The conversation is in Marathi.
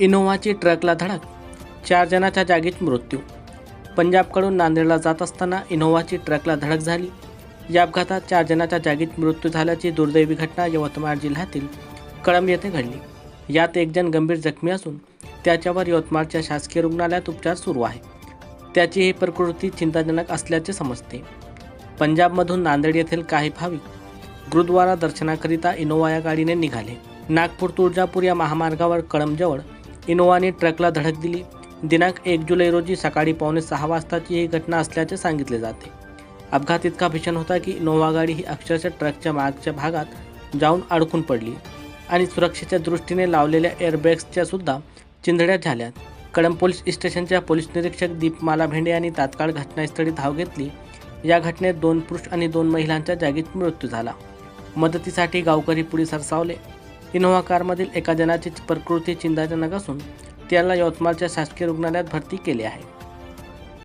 इनोव्हाची ट्रकला धडक. चार जणाच्या जागीच मृत्यू. पंजाबकडून नांदेडला जात असताना इनोव्हाची ट्रकला धडक झाली. या अपघातात चार जणाच्या जागीच मृत्यू झाल्याची दुर्दैवी घटना यवतमाळ जिल्ह्यातील कळंब येथे घडली. यात एक जण गंभीर जखमी असून त्याच्यावर यवतमाळच्या शासकीय रुग्णालयात उपचार सुरू आहे. त्याची ही प्रकृती चिंताजनक असल्याचे समजते. पंजाबमधून नांदेड येथील काही भाविक गुरुद्वारा दर्शनाकरिता इनोवा या गाडीने निघाले. नागपूर तुळजापूर या महामार्गावर कळंबजवळ इनोवाने ट्रकला धडक दिली. दिनांक एक जुलै रोजी सकाळी पावणे सहा वाजताची ही घटना असल्याचे सांगितले जाते. अपघात इतका भीषण होता की इनोवा गाडी ही अक्षरशः ट्रकच्या मागच्या भागात जाऊन अडकून पडली आणि सुरक्षेच्या दृष्टीने लावलेल्या एअरबॅग्सच्या सुद्धा चिंधड्या झाल्यात कळंब पोलीस स्टेशनच्या पोलीस निरीक्षक दीपमाला भेंडे यांनी तात्काळ घटनास्थळी धाव घेतली. या घटनेत दोन पुरुष आणि दोन महिलांच्या जागीच मृत्यू झाला. मदतीसाठी गावकरी पुढे सरसावले. इनोव्हा कारमधील एका जणाची प्रकृती चिंताजनक असून त्याला यवतमाळच्या शासकीय रुग्णालयात भरती केले आहे.